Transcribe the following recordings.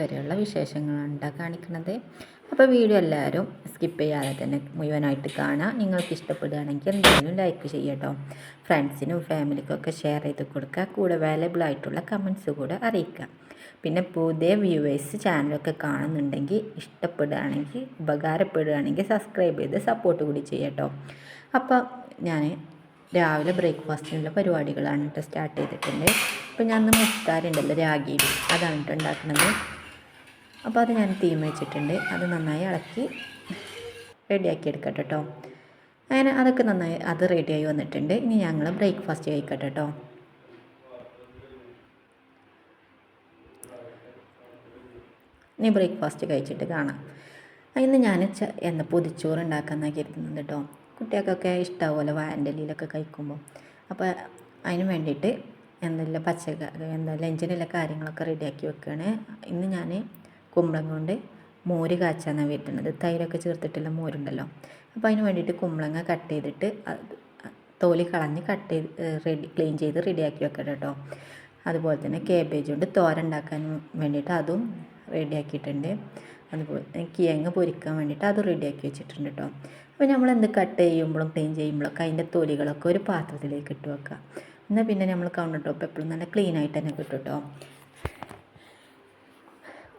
വരെയുള്ള വിശേഷങ്ങളാണ് കാണിക്കുന്നത് അപ്പോൾ വീഡിയോ എല്ലാവരും സ്കിപ്പ് ചെയ്യാതെ തന്നെ മുഴുവനായിട്ട് കാണാം. നിങ്ങൾക്ക് ഇഷ്ടപ്പെടുകയാണെങ്കിൽ എന്തെങ്കിലും ലൈക്ക് ചെയ്യട്ടോ. ഫ്രണ്ട്സിനും ഫാമിലിക്കൊക്കെ ഷെയർ ചെയ്ത് കൊടുക്കുക കൂടെ വാലബിൾ ആയിട്ടുള്ള കമൻസ് കൂടെ അറിയിക്കുക പിന്നെ പുതിയ വ്യൂവേഴ്സ് ചാനലൊക്കെ കാണുന്നുണ്ടെങ്കിൽ ഇഷ്ടപ്പെടുകയാണെങ്കിൽ ഉപകാരപ്പെടുകയാണെങ്കിൽ സബ്സ്ക്രൈബ് ചെയ്ത് സപ്പോർട്ട് കൂടി ചെയ്യട്ടോ. അപ്പോൾ ഞാൻ രാവിലെ ബ്രേക്ക്ഫാസ്റ്റിനുള്ള പരിപാടികളാണ് കേട്ടോ സ്റ്റാർട്ട് ചെയ്തിട്ടുണ്ട്. അപ്പോൾ ഞാൻ മുത്താറുണ്ടല്ലോ രാഗിയിൽ അതാണ് കേട്ടോ ഉണ്ടാക്കുന്നത് അപ്പോൾ അത് ഞാൻ തീം വെച്ചിട്ടുണ്ട് അത് നന്നായി ഇളക്കി റെഡിയാക്കി എടുക്കട്ടെ കേട്ടോ. അങ്ങനെ അതൊക്കെ നന്നായി അത് റെഡിയായി വന്നിട്ടുണ്ട്. ഇനി ഞങ്ങൾ ബ്രേക്ക്ഫാസ്റ്റ് കഴിക്കട്ടെ കേട്ടോ. ഇനി ബ്രേക്ക്ഫാസ്റ്റ് കഴിച്ചിട്ട് കാണാം. ഇന്ന് ഞാൻ എന്താ പൊതിച്ചോറ് ഉണ്ടാക്കാമെന്നാണ് കരുതുന്നത് കേട്ടോ. കുട്ടികൾക്കൊക്കെ ഇഷ്ടമാവുമല്ലോ വാൻഡലിയിലൊക്കെ കഴിക്കുമ്പോൾ. അപ്പോൾ അതിന് വേണ്ടിയിട്ട് എന്തെല്ലാം പച്ചക്കറി എന്താ ലഞ്ചിനുള്ള കാര്യങ്ങളൊക്കെ റെഡിയാക്കി വെക്കുകയാണ്. ഇന്ന് ഞാൻ കുമ്പളം കൊണ്ട് മോര് കാച്ചാന്നാണ് വരുന്നത് തൈരൊക്കെ ചേർത്തിട്ടുള്ള മോരുണ്ടല്ലോ. അപ്പോൾ അതിന് വേണ്ടിയിട്ട് കുമ്പളങ്ങ കട്ട് ചെയ്തിട്ട് തോലി കളഞ്ഞ് കട്ട് ചെയ്ത് റെഡി ക്ലീൻ ചെയ്ത് റെഡിയാക്കി വെക്കണം കേട്ടോ. അതുപോലെ തന്നെ കേബേജ് കൊണ്ട് തോര ഉണ്ടാക്കാൻ വേണ്ടിയിട്ട് അതും റെഡിയാക്കിയിട്ടുണ്ട് അതുപോലെ കിഴങ്ങ് പൊരിക്കാൻ വേണ്ടിയിട്ട് അത് റെഡിയാക്കി വെച്ചിട്ടുണ്ട് കേട്ടോ. അപ്പോൾ നമ്മൾ എന്ത് കട്ട് ചെയ്യുമ്പോഴും ക്ലീൻ ചെയ്യുമ്പോഴൊക്കെ അതിന്റെ തൊലികളൊക്കെ ഒരു പാത്രത്തിലേക്ക് ഇട്ട് വെക്കുക. എന്നാൽ പിന്നെ നമ്മൾ കൗണ്ടർ ടോപ്പ് എപ്പോഴും നല്ല ക്ലീൻ ആയിട്ട് തന്നെ കിട്ടും കേട്ടോ.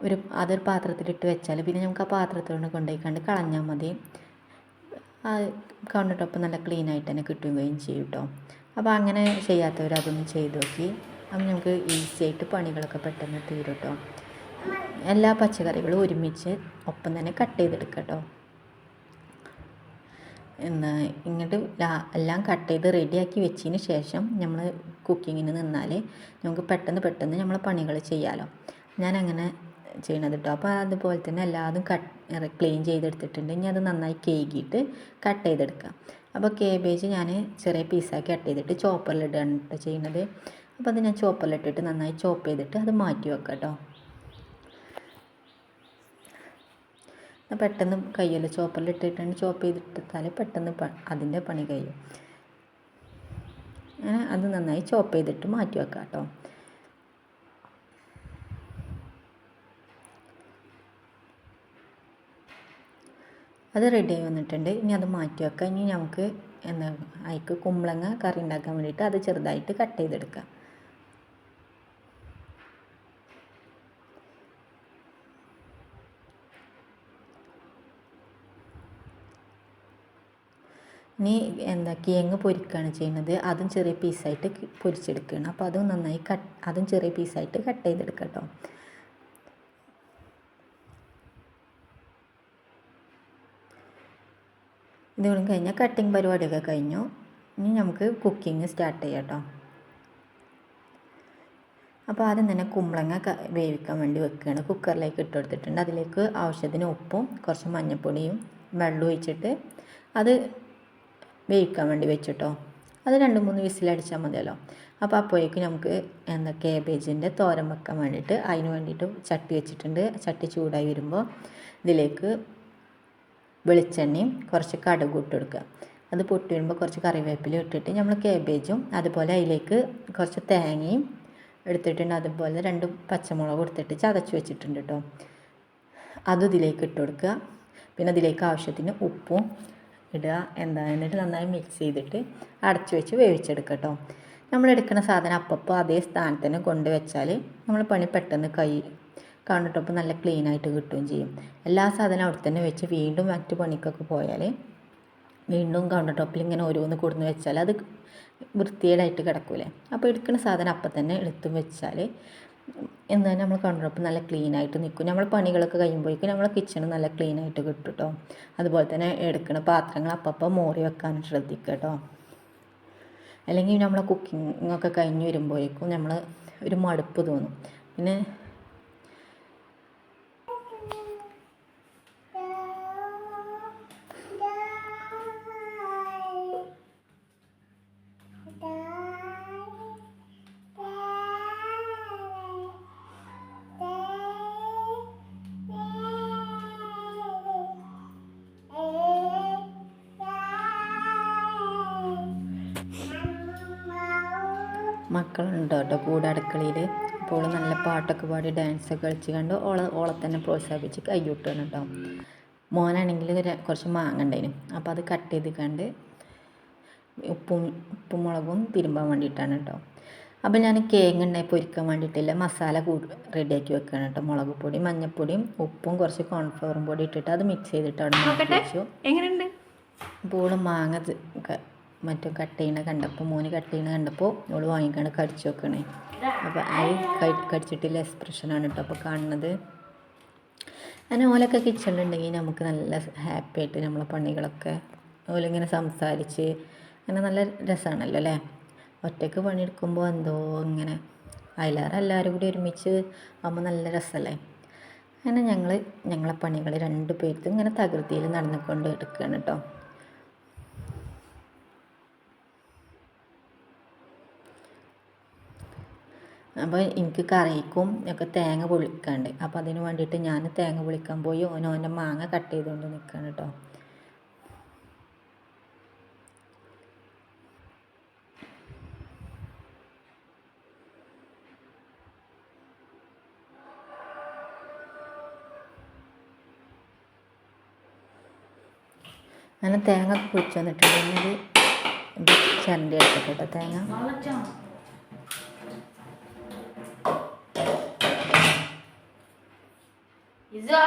ഒരു അതൊരു പാത്രത്തിലിട്ട് വെച്ചാൽ പിന്നെ നമുക്ക് ആ പാത്രത്തോട് കൊണ്ടുപോയിക്കാണ്ട് കളഞ്ഞാൽ മതി. ആ കൗണ്ടർ ടോപ്പ് നല്ല ക്ലീൻ ആയിട്ട് തന്നെ കിട്ടുകയും ചെയ്യും കേട്ടോ അപ്പോൾ അങ്ങനെ ചെയ്യാത്തവർ അതൊന്ന് ചെയ്ത് നോക്കി. അപ്പം നമുക്ക് ഈസി ആയിട്ട് പണികളൊക്കെ പെട്ടെന്ന് തീരും കേട്ടോ എല്ലാ പച്ചക്കറികളും ഒരുമിച്ച് ഒപ്പം തന്നെ കട്ട് ചെയ്തെടുക്കുക കേട്ടോ എന്താ ഇങ്ങോട്ട് എല്ലാം കട്ട് ചെയ്ത് റെഡിയാക്കി വെച്ചതിന് ശേഷം നമ്മൾ കുക്കിങ്ങിന് നിന്നാൽ നമുക്ക് പെട്ടെന്ന് പെട്ടെന്ന് നമ്മൾ പണികൾ ചെയ്യാമല്ലോ ഞാനങ്ങനെ ചെയ്യണത് കേട്ടോ അപ്പോൾ അതുപോലെ തന്നെ എല്ലാതും കട്ട് ക്ലീൻ ചെയ്തെടുത്തിട്ടുണ്ട്. ഇനി അത് നന്നായി കേകിയിട്ട് കട്ട് ചെയ്തെടുക്കാം. അപ്പോൾ കേബേജ് ഞാൻ ചെറിയ പീസാക്കി കട്ട് ചെയ്തിട്ട് ചോപ്പറിലിടുകയാണ് കേട്ടോ ചെയ്യുന്നത് അപ്പോൾ അത് ഞാൻ ചോപ്പറിലിട്ടിട്ട് നന്നായി ചോപ്പ് ചെയ്തിട്ട് അത് മാറ്റി വെക്കാം കേട്ടോ പെട്ടെന്ന് കഴിയുമല്ലോ ചോപ്പറിലിട്ടിട്ടുണ്ട് ചോപ്പ് ചെയ്തിട്ടാൽ പെട്ടെന്ന് പ അതിന്റെ പണി കഴിയും. അത് നന്നായി ചോപ്പ് ചെയ്തിട്ട് മാറ്റി വെക്കാം കേട്ടോ അത് റെഡി ആയി വന്നിട്ടുണ്ട്. ഇനി അത് മാറ്റി വെക്കാം. ഇനി നമുക്ക് എന്താ അതിക്ക് കുമ്പളങ്ങ കറി ഉണ്ടാക്കാൻ വേണ്ടിയിട്ട് അത് ചെറുതായിട്ട് കട്ട് ചെയ്തെടുക്കാം. ഇനി എന്താ കിഴങ്ങ് പൊരിക്കുകയാണ് ചെയ്യുന്നത്. അതും ചെറിയ പീസായിട്ട് പൊരിച്ചെടുക്കുകയാണ്. അപ്പോൾ അതും നന്നായി കട്ട് അതും ചെറിയ പീസായിട്ട് കട്ട് ചെയ്തെടുക്കാം കേട്ടോ. ഇതുകൊണ്ട് കഴിഞ്ഞാൽ കട്ടിങ് പരിപാടിയൊക്കെ കഴിഞ്ഞു. ഇനി നമുക്ക് കുക്കിംഗ് സ്റ്റാർട്ട് ചെയ്യാം കേട്ടോ. അപ്പോൾ ആദ്യം തന്നെ കുമ്പളങ്ങ വേവിക്കാൻ വേണ്ടി വെക്കുകയാണ്. കുക്കറിലേക്ക് ഇട്ട് കൊടുത്തിട്ടുണ്ട്. അതിലേക്ക് ആവശ്യത്തിന് ഉപ്പും കുറച്ച് മഞ്ഞൾപ്പൊടിയും വെള്ളം ഒഴിച്ചിട്ട് അത് വേവിക്കാൻ വേണ്ടി വെച്ചിട്ടോ അത് രണ്ട് മൂന്ന് വിസിലടിച്ചാൽ മതിയല്ലോ. അപ്പോൾ അപ്പോഴേക്കും നമുക്ക് എന്താ കേബേജിന്റെ തോരൻ വെക്കാൻ വേണ്ടിയിട്ട് അതിന് വേണ്ടിയിട്ട് ചട്ടി വെച്ചിട്ടുണ്ട്. ചട്ടി ചൂടായി വരുമ്പോൾ ഇതിലേക്ക് വെളിച്ചെണ്ണയും കുറച്ച് കടുക് ഇട്ട് കൊടുക്കുക. അത് പൊട്ടി വരുമ്പോൾ കുറച്ച് കറിവേപ്പില ഇട്ടിട്ട് നമ്മൾ കേബേജും അതുപോലെ അതിലേക്ക് കുറച്ച് തേങ്ങയും എടുത്തിട്ടുണ്ട്. അതുപോലെ രണ്ട് പച്ചമുളക് എടുത്തിട്ട് ചതച്ച് വെച്ചിട്ടുണ്ട് കേട്ടോ. അതും ഇതിലേക്ക് ഇട്ട് കൊടുക്കുക. പിന്നെ അതിലേക്ക് ആവശ്യത്തിന് ഉപ്പും ഇടുക. എന്താ എന്നിട്ട് നന്നായി മിക്സ് ചെയ്തിട്ട് അടച്ച് വെച്ച് വേവിച്ചെടുക്കുക കേട്ടോ. നമ്മൾ എടുക്കുന്ന സാധനം അപ്പപ്പോൾ അതേ സ്ഥാനത്ത് തന്നെ കൊണ്ടുവച്ചാൽ നമ്മൾ പണി പെട്ടെന്ന് കൈ കൗണ്ടർ അപ്പോൾ നല്ല ക്ലീൻ ആയിട്ട് കിട്ടുകയും ചെയ്യും. എല്ലാ സാധനവും അവിടെ തന്നെ വെച്ച് വീണ്ടും മറ്റു പണിക്കൊക്കെ പോയാൽ വീണ്ടും കൗണ്ടർ ടോപ്പിൽ ഇങ്ങനെ ഓരോന്ന് കൊടുന്ന് വെച്ചാൽ അത് വൃത്തികേടായിട്ട് കിടക്കൂലേ. അപ്പോൾ എടുക്കുന്ന സാധനം അപ്പം തന്നെ എടുത്തും വെച്ചാൽ എന്നാൽ നമ്മൾ കൗണ്ടർ ടോപ്പ് നല്ല ക്ലീൻ ആയിട്ട് നിൽക്കും. നമ്മൾ പണികളൊക്കെ കഴിയുമ്പോഴേക്കും നമ്മളെ കിച്ചൺ നല്ല ക്ലീൻ ആയിട്ട് കിട്ടും കേട്ടോ അതുപോലെ തന്നെ എടുക്കുന്ന പാത്രങ്ങൾ അപ്പം മോറി വെക്കാൻ ശ്രദ്ധിക്കുക കേട്ടോ അല്ലെങ്കിൽ നമ്മളെ കുക്കിംഗ് ഒക്കെ കഴിഞ്ഞ് വരുമ്പോഴേക്കും നമ്മൾ ഒരു മടുപ്പ് തോന്നും. പിന്നെ മക്കളുണ്ട്? കേട്ടോ കൂടെ അടുക്കളയിൽ അപ്പോൾ നല്ല പാട്ടൊക്കെ പാടി ഡാൻസ് ഒക്കെ കളിച്ച് കണ്ട് ഓളെ ഓളെ തന്നെ പ്രോത്സാഹിപ്പിച്ച് കൈയ്യൂട്ടാണ് കേട്ടോ മോനാണെങ്കിൽ കുറച്ച് മാങ്ങ അപ്പോൾ അത് കട്ട് ചെയ്ത് കണ്ട് ഉപ്പും ഉപ്പും മുളകും തിരുമ്പാൻ വേണ്ടിയിട്ടാണ് കേട്ടോ അപ്പോൾ ഞാൻ കേങ്ങ് ഉണ്ടായി പൊരിക്കാൻ വേണ്ടിയിട്ടില്ല. മസാല റെഡി റെഡിയാക്കി വെക്കുകയാണ് കേട്ടോ മുളക് പൊടി മഞ്ഞൾപ്പൊടിയും ഉപ്പും കുറച്ച് കോൺഫ്ലവറും പൊടി ഇട്ടിട്ട് അത് മിക്സ് ചെയ്തിട്ട് അവിടെ മാറ്റി വെച്ചു. എങ്ങനെയുണ്ട്? അപ്പോൾ മാങ്ങ മറ്റേ കട്ട് ചെയ്യണ കണ്ടപ്പോൾ മോന് കട്ട് ചെയ്യണ കണ്ടപ്പോൾ ഓൾ വാങ്ങിക്കാണ് കടിച്ചു വെക്കണേ. അപ്പോൾ ഐ കടിച്ചിട്ടില്ല എക്സ്പ്രഷനാണ് കേട്ടോ അപ്പോൾ കാണുന്നത്. അങ്ങനെ ഓലൊക്കെ കിച്ചണിലുണ്ടെങ്കിൽ നമുക്ക് നല്ല ഹാപ്പി ആയിട്ട് നമ്മളെ പണികളൊക്കെ ഓലിങ്ങനെ സംസാരിച്ച് അങ്ങനെ നല്ല രസമാണല്ലോ അല്ലേ ഒറ്റയ്ക്ക് പണിയെടുക്കുമ്പോൾ എന്തോ ഇങ്ങനെ അതിലേറെ എല്ലാവരും കൂടി ഒരുമിച്ച് ആകുമ്പോൾ നല്ല രസമല്ലേ അങ്ങനെ ഞങ്ങൾ ഞങ്ങളെ പണികൾ രണ്ട് പേർക്കും ഇങ്ങനെ തകൃതിയിൽ നടന്നുകൊണ്ട് എടുക്കുകയാണ് കേട്ടോ അപ്പോൾ എനിക്ക് കറിക്കും ഒക്കെ തേങ്ങ പൊളിക്കാണ്ട്. അപ്പോൾ അതിന് വേണ്ടിയിട്ട് ഞാൻ തേങ്ങ പൊളിക്കാൻ പോയി. ഓൻ ഓന്റെ മാങ്ങ കട്ട് ചെയ്തുകൊണ്ട് നിൽക്കുകയാണ് കേട്ടോ. അങ്ങനെ തേങ്ങ പൊളിച്ചു വന്നിട്ടുണ്ടെങ്കിൽ ചിരണ്ടി എടുക്കട്ടെ കേട്ടോ തേങ്ങ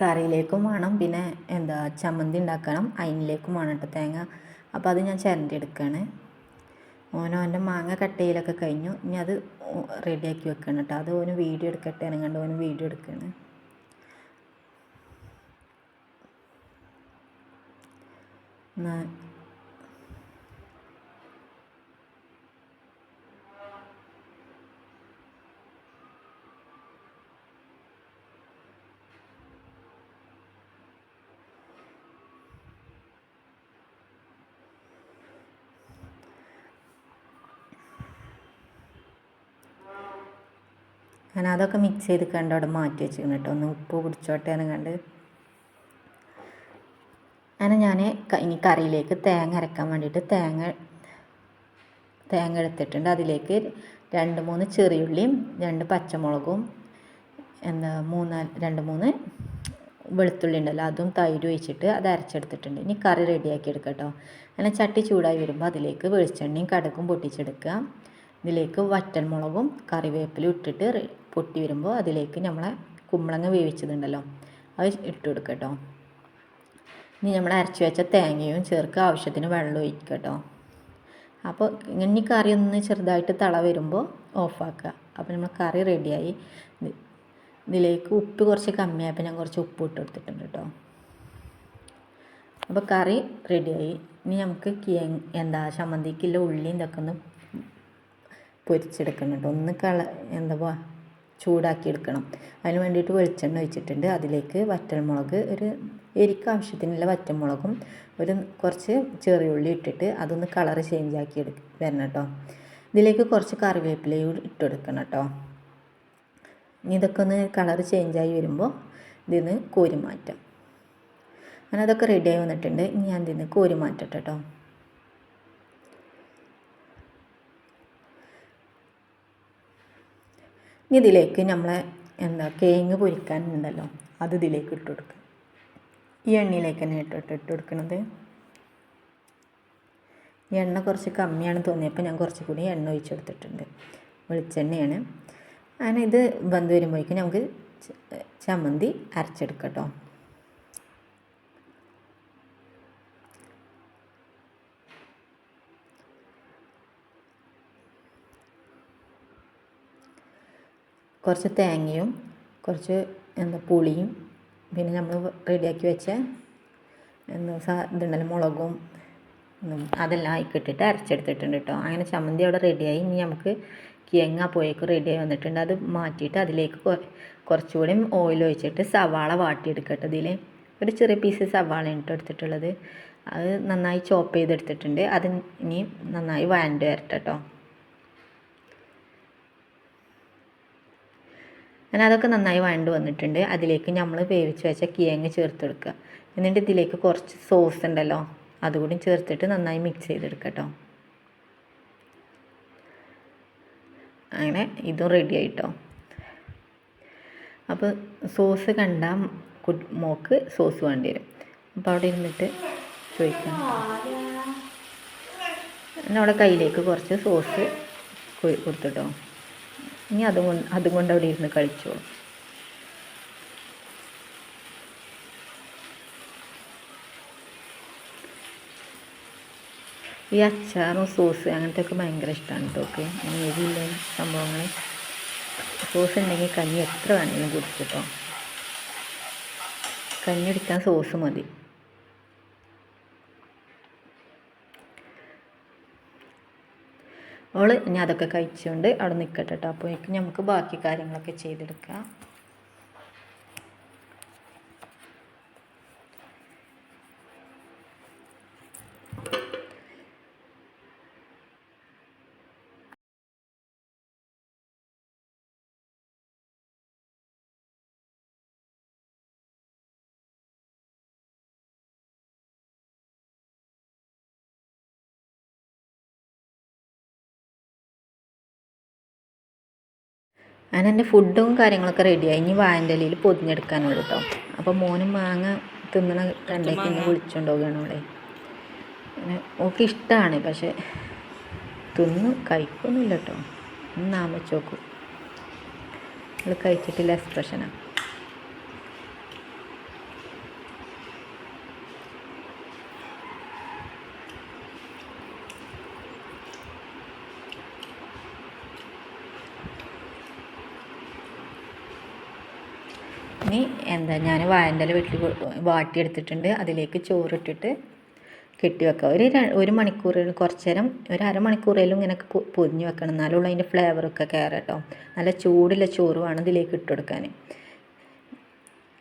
കറിയിലേക്കും വേണം. പിന്നെ എന്താ ചമ്മന്തി ഉണ്ടാക്കണം. അതിനിലേക്കും വേണം കേട്ടോ തേങ്ങ. അപ്പോൾ അത് ഞാൻ ചിരണ്ടി എടുക്കുകയാണ് ഓൻ ഓന്റെ മാങ്ങ കട്ടയിലൊക്കെ കഴിഞ്ഞു. ഇനി അത് റെഡിയാക്കി വെക്കണം കേട്ടോ അത് ഓന് വീഡിയോ എടുക്കട്ടെ എന്നുകൊണ്ട് ഓന് വീഡിയോ എടുക്കുകയാണ് എന്നാ ഞാൻ അതൊക്കെ മിക്സ് ചെയ്ത് കണ്ട് അവിടെ മാറ്റി വെച്ചിരുന്നു കേട്ടോ. ഒന്ന് ഉപ്പ് പിടിച്ചോട്ടെ എന്ന് കണ്ട് അങ്ങനെ ഞാൻ ഇനി കറിയിലേക്ക് തേങ്ങ അരക്കാൻ വേണ്ടിയിട്ട് തേങ്ങ തേങ്ങ എടുത്തിട്ടുണ്ട്. അതിലേക്ക് രണ്ട് മൂന്ന് ചെറിയുള്ളിയും രണ്ട് പച്ചമുളകും എന്താ മൂന്നാൽ രണ്ട് മൂന്ന് വെളുത്തുള്ളി ഉണ്ടല്ലോ അതും തൈര് ഒഴിച്ചിട്ട് അത് അരച്ചെടുത്തിട്ടുണ്ട്. ഇനി കറി റെഡിയാക്കി എടുക്കാം കേട്ടോ. അങ്ങനെ ചട്ടി ചൂടായി വരുമ്പോൾ അതിലേക്ക് വെളിച്ചെണ്ണയും കടുകും പൊട്ടിച്ചെടുക്കുക. ഇതിലേക്ക് വറ്റൽമുളകും കറിവേപ്പിലും ഇട്ടിട്ട് പൊട്ടി വരുമ്പോൾ അതിലേക്ക് നമ്മളെ കുമ്പളങ്ങ വേവിച്ചതുണ്ടല്ലോ അത് ഇട്ട് കൊടുക്കുക കേട്ടോ ഇനി നമ്മൾ അരച്ച് വെച്ച തേങ്ങയും ചേർക്കുക ആവശ്യത്തിന് വെള്ളം ഒഴിക്കുക കേട്ടോ അപ്പോൾ ഇനി കറി ഒന്ന് ചെറുതായിട്ട് തള വരുമ്പോൾ ഓഫാക്കുക അപ്പോൾ നമ്മൾ കറി റെഡിയായി ഇതിലേക്ക് ഉപ്പ് കുറച്ച് കമ്മിയായപ്പോൾ ഞാൻ കുറച്ച് ഉപ്പ് ഇട്ട് കൊടുത്തിട്ടുണ്ട് കേട്ടോ അപ്പോൾ കറി റെഡിയായി ഇനി നമുക്ക് കിഴങ്ങ് എന്താ ചമ്മന്തിക്കുള്ള ഉള്ളിയും ഇതൊക്കെ ഒന്ന് പൊരിച്ചെടുക്കണം കേട്ടോ ഒന്ന് കള എന്താ ചൂടാക്കി എടുക്കണം അതിന് വേണ്ടിയിട്ട് വെളിച്ചെണ്ണ ഒഴിച്ചിട്ടുണ്ട്. അതിലേക്ക് വറ്റൽമുളക് ഒരു എരിക്ക് ആവശ്യത്തിനുള്ള വറ്റൽമുളകും ഒരു കുറച്ച് ചെറിയുള്ളി ഇട്ടിട്ട് അതൊന്ന് കളറ് ചേഞ്ച് ആക്കി എടുക്ക വരണം കേട്ടോ ഇതിലേക്ക് കുറച്ച് കറിവേപ്പിലയും ഇട്ടെടുക്കണം ഇട്ട് കൊടുക്കണം കേട്ടോ ഇതൊക്കെ ഒന്ന് കളറ് ചേഞ്ചായി വരുമ്പോൾ ഇതിന്ന് കോരി മാറ്റാം അങ്ങനെ അതൊക്കെ റെഡിയായി വന്നിട്ടുണ്ട്. ഇനി ഞാൻ ഇതിന്ന് കോരി മാറ്റട്ടെ കേട്ടോ ഇനി ഇതിലേക്ക് നമ്മളെ എന്താ കേങ്ങ് പൊരിക്കാനുണ്ടല്ലോ അത് ഇതിലേക്ക് ഇട്ട് കൊടുക്കുക ഈ എണ്ണയിലേക്ക് തന്നെ ഇട്ടിട്ട് ഇട്ട് കൊടുക്കണത്. ഈ എണ്ണ കുറച്ച് കമ്മിയാണ് തോന്നിയപ്പോൾ ഞാൻ കുറച്ച് കൂടി എണ്ണ ഒഴിച്ച് കൊടുത്തിട്ടുണ്ട് വെളിച്ചെണ്ണയാണ്. അങ്ങനെ ഇത് ബന്ധു വരുമ്പോഴേക്കും നമുക്ക് ചമ്മന്തി അരച്ചെടുക്കാം കേട്ടോ. കുറച്ച് തേങ്ങയും കുറച്ച് എന്താ പുളിയും പിന്നെ നമ്മൾ റെഡിയാക്കി വെച്ച എന്താ സാ ഇതുണ്ടല്ലോ മുളകും അതെല്ലാം ആയിക്കിട്ടിട്ട് അരച്ചെടുത്തിട്ടുണ്ട് കേട്ടോ. അങ്ങനെ ചമ്മന്തി അവിടെ റെഡിയായി. ഇനി നമുക്ക് കിഴങ്ങ പോയേക്ക് റെഡിയായി വന്നിട്ടുണ്ട്. അത് മാറ്റിയിട്ട് അതിലേക്ക് കുറച്ചുകൂടി ഓയിൽ ഒഴിച്ചിട്ട് സവാള വാട്ടിയെടുക്കട്ടെ ഇതിൽ ഒരു ചെറിയ പീസ് സവാള ഇട്ട് എടുത്തിട്ടുള്ളത്. അത് നന്നായി ചോപ്പ് ചെയ്തെടുത്തിട്ടുണ്ട്. അത് ഇനി നന്നായി വഴണ്ട് വരട്ടെ കേട്ടോ. അങ്ങനെ അതൊക്കെ നന്നായി വഴണ്ട് വന്നിട്ടുണ്ട്. അതിലേക്ക് നമ്മൾ വേവിച്ച് വെച്ച കിഴങ്ങ് ചേർത്തെടുക്കുക. എന്നിട്ട് ഇതിലേക്ക് കുറച്ച് സോസ് ഉണ്ടല്ലോ അതുകൂടി ചേർത്തിട്ട് നന്നായി മിക്സ് ചെയ്തെടുക്കുക കേട്ടോ അങ്ങനെ ഇതും റെഡി ആയിട്ടോ. അപ്പോൾ സോസ് കണ്ട മോക്ക് സോസ് വേണ്ടി വരും. അപ്പോൾ അവിടെ ഇരുന്നിട്ട് ചോദിക്കാം. പിന്നെ അവിടെ കയ്യിലേക്ക് കുറച്ച് സോസ് കൊടുത്തിട്ടോ. ഇനി അതും കൊണ്ട് അതും കൊണ്ട് അവിടെ ഇരുന്ന് കഴിച്ചോളൂ ഈ അച്ചാറും സോസ് അങ്ങനത്തെ ഒക്കെ ഭയങ്കര ഇഷ്ടമാണ് കേട്ടോ ഓക്കെ? എരിയില്ല സംഭവങ്ങൾ സോസ് ഉണ്ടെങ്കിൽ കഞ്ഞി എത്ര വേണമെങ്കിലും കുടിച്ചിട്ടോ കഞ്ഞി കുടിക്കാൻ സോസ് മതി. അവൾ ഇനി അതൊക്കെ കഴിച്ചുകൊണ്ട് അവിടെ നിൽക്കട്ടെ കേട്ടോ അപ്പോഴേക്കും നമുക്ക് ബാക്കി കാര്യങ്ങളൊക്കെ ചെയ്തെടുക്കാം. അങ്ങനെ എന്റെ ഫുഡും കാര്യങ്ങളൊക്കെ റെഡിയായി ഇനി വായന്റലിയിൽ പൊതിഞ്ഞെടുക്കാനുള്ളൂ കേട്ടോ അപ്പോൾ മോനും മാങ്ങ തിന്നണ കണ്ടേക്ക് എന്നെ വിളിച്ചുകൊണ്ട് അവിടെ ഓക്കെ ഇഷ്ടമാണ് പക്ഷേ തിന്ന് കഴിക്കൊന്നുമില്ല കേട്ടോ ഒന്ന് നാം വെച്ച് അവൾ കഴിച്ചിട്ടില്ല എക്സ്പ്രഷനാണ് എന്താ ഞാൻ വായന്റെ വീട്ടിൽ വാട്ടിയെടുത്തിട്ടുണ്ട് അതിലേക്ക് ചോറിട്ടിട്ട് കെട്ടി വെക്കുക ഒരു ഒരു മണിക്കൂർ കുറച്ച് നേരം ഒരു അരമണിക്കൂറേലും ഇങ്ങനെ പൊതിഞ്ഞ് വെക്കണം. എന്നാലുള്ള അതിന്റെ ഫ്ലേവറൊക്കെ കയറട്ടോ നല്ല ചൂടുള്ള ചോറ് വേണം ഇതിലേക്ക് ഇട്ട് കൊടുക്കാൻ.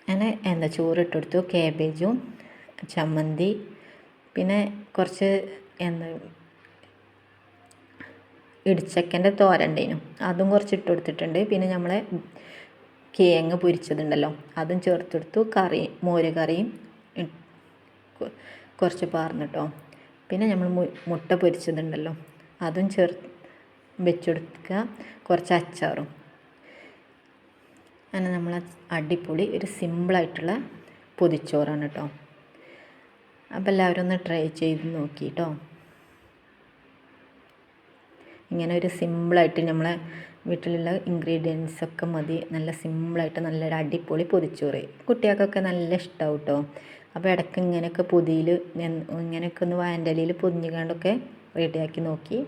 അങ്ങനെ എന്താ ചോറ് ഇട്ട് കൊടുത്തു. കാബേജും ചമ്മന്തി പിന്നെ കുറച്ച് എന്താ ഇടിച്ചക്കന്റെ തോരണ്ടേനും അതും കുറച്ച് ഇട്ട് കൊടുത്തിട്ടുണ്ട്. പിന്നെ നമ്മളെ കിഴങ്ങ് പൊരിച്ചതുണ്ടല്ലോ. അതും ചേർത്തെടുത്തു. കറി മോര് കറിയും കുറച്ച് പാർന്നിട്ടോ പിന്നെ നമ്മൾ മുട്ട പൊരിച്ചതുണ്ടല്ലോ. അതും ചേർ വെച്ചെടുക്കുക. കുറച്ച് അച്ചാറും. അങ്ങനെ നമ്മൾ അടിപൊളി ഒരു സിമ്പിളായിട്ടുള്ള പൊതിച്ചോറാണ് കേട്ടോ അപ്പോൾ എല്ലാവരും ഒന്ന് ട്രൈ ചെയ്ത് നോക്കി കേട്ടോ ഇങ്ങനെ ഒരു സിമ്പിളായിട്ട് നമ്മളെ വീട്ടിലുള്ള ഇൻഗ്രീഡിയൻസ് ഒക്കെ മതി. നല്ല സിമ്പിളായിട്ട് നല്ലൊരു അടിപൊളി പൊതിച്ചോറ് കുട്ടികൾക്കൊക്കെ നല്ല ഇഷ്ടമാവും കേട്ടോ അപ്പോൾ ഇടയ്ക്ക് ഇങ്ങനെയൊക്കെ പൊതിയിൽ ഇങ്ങനെയൊക്കെ ഒന്ന് വായന്റലിയിൽ പൊതിഞ്ഞുകൊണ്ടൊക്കെ റെഡിയാക്കി നോക്കി.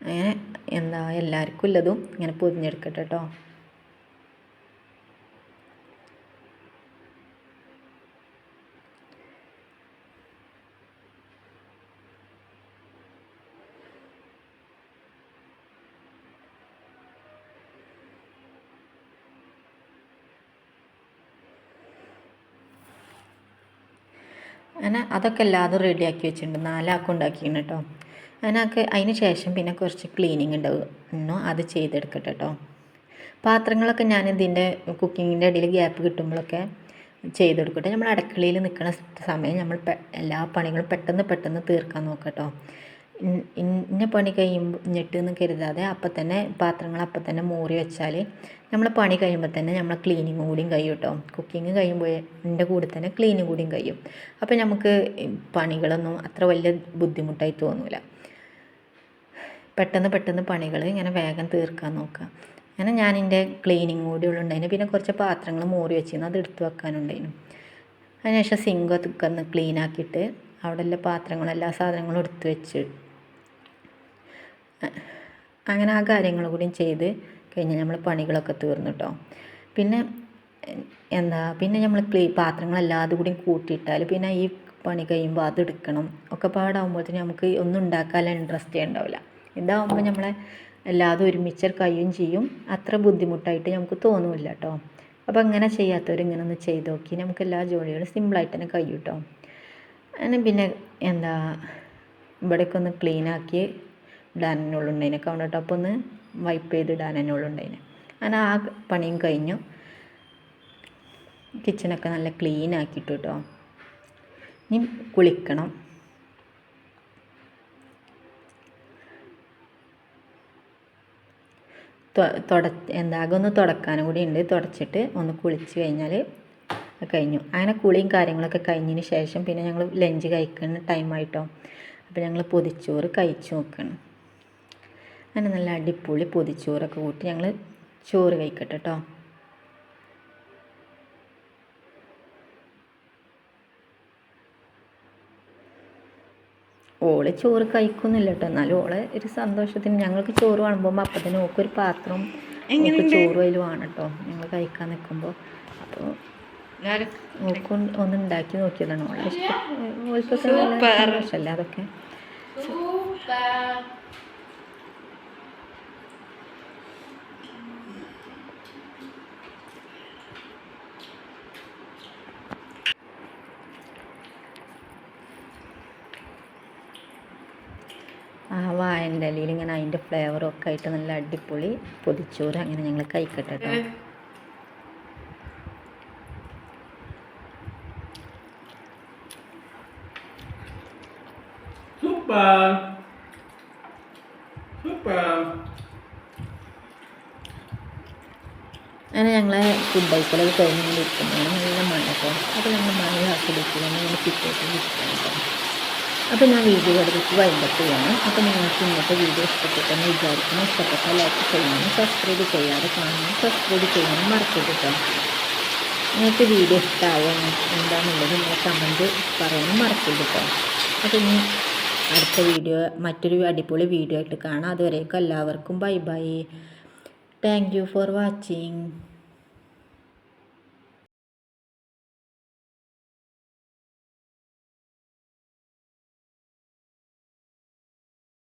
അങ്ങനെ എന്താ എല്ലാവർക്കും ഉള്ളതും ഇങ്ങനെ പൊതിഞ്ഞെടുക്കട്ടെ കേട്ടോ അങ്ങനെ അതൊക്കെ എല്ലാതും റെഡിയാക്കി വെച്ചിട്ടുണ്ട്. നാലാക്കും ഉണ്ടാക്കിയാണ് കേട്ടോ അതിനൊക്കെ അതിന് ശേഷം പിന്നെ കുറച്ച് ക്ലീനിങ് ഉണ്ടാവും അത് ചെയ്തെടുക്കട്ടെ കേട്ടോ പാത്രങ്ങളൊക്കെ ഞാൻ ഇതിന്റെ കുക്കിങ്ങിന്റെ ഇടയിൽ ഗ്യാപ്പ് കിട്ടുമ്പോഴൊക്കെ ചെയ്തെടുക്കട്ടെ. നമ്മൾ അടുക്കളയിൽ നിൽക്കുന്ന സമയം നമ്മൾ എല്ലാ പണികളും പെട്ടെന്ന് പെട്ടെന്ന് തീർക്കാൻ നോക്കട്ടോ ഇന്ന പണി കഴിഞ്ഞിട്ട് എന്ന് കരുതാതെ അപ്പം തന്നെ പാത്രങ്ങൾ അപ്പം തന്നെ മൂറി വെച്ചാൽ നമ്മൾ പണി കഴിയുമ്പോൾ തന്നെ നമ്മൾ ക്ലീനിങ് കൂടിയും കഴിയും കേട്ടോ കുക്കിങ് കഴിയുമ്പോൾ എന്റെ കൂടെ തന്നെ ക്ലീനിങ് കൂടിയും കഴിയും. അപ്പോൾ നമുക്ക് പണികളൊന്നും അത്ര വലിയ ബുദ്ധിമുട്ടായി തോന്നില്ല പെട്ടെന്ന് പെട്ടെന്ന് പണികൾ ഇങ്ങനെ വേഗം തീർക്കാൻ നോക്കുക അങ്ങനെ ഞാൻ എന്റെ ക്ലീനിങ് കൂടി ഉള്ളുണ്ടായിരുന്നു പിന്നെ കുറച്ച് പാത്രങ്ങൾ മൂറി വെച്ചിരുന്നു അത് എടുത്തു വെക്കാനുണ്ടായിരുന്നു അതിനുശേഷം സിങ്കൊക്കെ ഒന്ന് ക്ലീൻ ആക്കിയിട്ട് അവിടെ എല്ലാ പാത്രങ്ങളും എല്ലാ സാധനങ്ങളും എടുത്തു വെച്ച് അങ്ങനെ ആ കാര്യങ്ങൾ കൂടി ചെയ്ത് കഴിഞ്ഞാൽ നമ്മൾ പണികളൊക്കെ തീർന്നു കേട്ടോ പിന്നെ എന്താ പിന്നെ നമ്മൾ ക്ലീ പാത്രങ്ങളെല്ലാതും കൂടി കൂട്ടിയിട്ടാൽ പിന്നെ ഈ പണി കഴിയുമ്പോൾ അത് എടുക്കണം. ഒക്കെ പാടാകുമ്പോഴത്തേന് നമുക്ക് ഒന്നും ഉണ്ടാക്കാനുള്ള ഇൻട്രസ്റ്റേ ഉണ്ടാവില്ല. ഇതാകുമ്പോൾ നമ്മളെ എല്ലാതും ഒരുമിച്ച് കഴിയും ചെയ്യും. അത്ര ബുദ്ധിമുട്ടായിട്ട് നമുക്ക് തോന്നില്ല കേട്ടോ അപ്പോൾ അങ്ങനെ ചെയ്യാത്തവർ ഇങ്ങനെ ഒന്ന് ചെയ്ത് നോക്കി. നമുക്ക് എല്ലാ ജോലികളും സിമ്പിളായിട്ട് തന്നെ കഴിയും കേട്ടോ അങ്ങനെ പിന്നെ എന്താ ഇവിടേക്കൊന്ന് ക്ലീനാക്കി ഇടാനുള്ളൂ ഉണ്ടായിന് കൗണ്ടർ ടോപ്പ് ഒന്ന് വൈപ്പ് ചെയ്ത് ഇടാനുള്ളൂ അങ്ങനെ ആ പണിയും കഴിഞ്ഞു. കിച്ചണൊക്കെ നല്ല ക്ലീൻ ആക്കിയിട്ടു കേട്ടോ ഇനി കുളിക്കണം. തുട എന്താ ഒന്ന് തുടക്കാനും കൂടി ഉണ്ട് തുടച്ചിട്ട് ഒന്ന് കുളിച്ച് കഴിഞ്ഞാൽ കഴിഞ്ഞു. അങ്ങനെ കുളിയും കാര്യങ്ങളൊക്കെ കഴിഞ്ഞതിന് ശേഷം പിന്നെ ഞങ്ങൾ ലഞ്ച് കഴിക്കുന്ന ടൈമായിട്ടോ അപ്പോൾ ഞങ്ങൾ പൊതിച്ചോറ് കഴിച്ചു നോക്കണം. അങ്ങനെ നല്ല അടിപൊളി പൊതിച്ചോറൊക്കെ കൂട്ടി ഞങ്ങൾ ചോറ് കഴിക്കട്ടെ കേട്ടോ ഓൾ ചോറ് കഴിക്കുന്നില്ല കേട്ടോ എന്നാലും ഓളെ ഒരു സന്തോഷത്തിന് ഞങ്ങൾക്ക് ചോറ് കാണുമ്പോൾ അപ്പം തന്നെ ഓക്കൊരു പാത്രം എങ്ങനെ ചോറ് അതിൽ വേണം കേട്ടോ ഞങ്ങൾ കഴിക്കാൻ നിൽക്കുമ്പോൾ അപ്പോൾ ഓക്ക് ഒന്ന് ഉണ്ടാക്കി നോക്കിയതാണ്. ഓളെ ഇഷ്ടം. ഓൾക്കൊക്കെ നല്ല സന്തോഷമല്ലേ അതൊക്കെ. വാഴന്റെ ഇലയിൽ ഇങ്ങനെ അതിന്റെ ഫ്ലേവറും ഒക്കെ ആയിട്ട് നല്ല അടിപൊളി പൊതിച്ചോറ് അങ്ങനെ ഞങ്ങൾ കഴിക്കട്ടെ കേട്ടോ Super! Super! അങ്ങനെ ഞങ്ങളെ ഫുഡ് കഴിക്കലൊക്കെ കഴിഞ്ഞിരിക്കുന്നതാണ് നല്ല മഴ അപ്പോൾ ഞങ്ങൾ മഴ ആസ്വദിക്കുക ഞങ്ങൾ പിറ്റേക്ക് കേട്ടോ അപ്പോൾ ഞാൻ വീഡിയോ എടുത്തിട്ട് വൈകിട്ടാണ് അപ്പോൾ നിങ്ങൾക്ക് ഇന്നത്തെ വീഡിയോ ഇഷ്ടപ്പെട്ടെന്ന് വിചാരിക്കുന്നു. ഇഷ്ടപ്പെട്ട ലൈക്ക് ചെയ്യാനും സബ്സ്ക്രൈബ് ചെയ്യാതെ കാണാനും സബ്സ്ക്രൈബ് ചെയ്യാനും മറക്കരുത് കേട്ടോ നിങ്ങൾക്ക് വീഡിയോ ഇഷ്ടമായോ എന്താണെന്നുള്ളത് നിങ്ങൾ കമന്റ് പറയാനും മറക്കരുത് കേട്ടോ അപ്പോൾ ഇനി അടുത്ത വീഡിയോ മറ്റൊരു അടിപൊളി വീഡിയോ ആയിട്ട് കാണാം. അതുവരേക്കും എല്ലാവർക്കും bye bye thank you for watching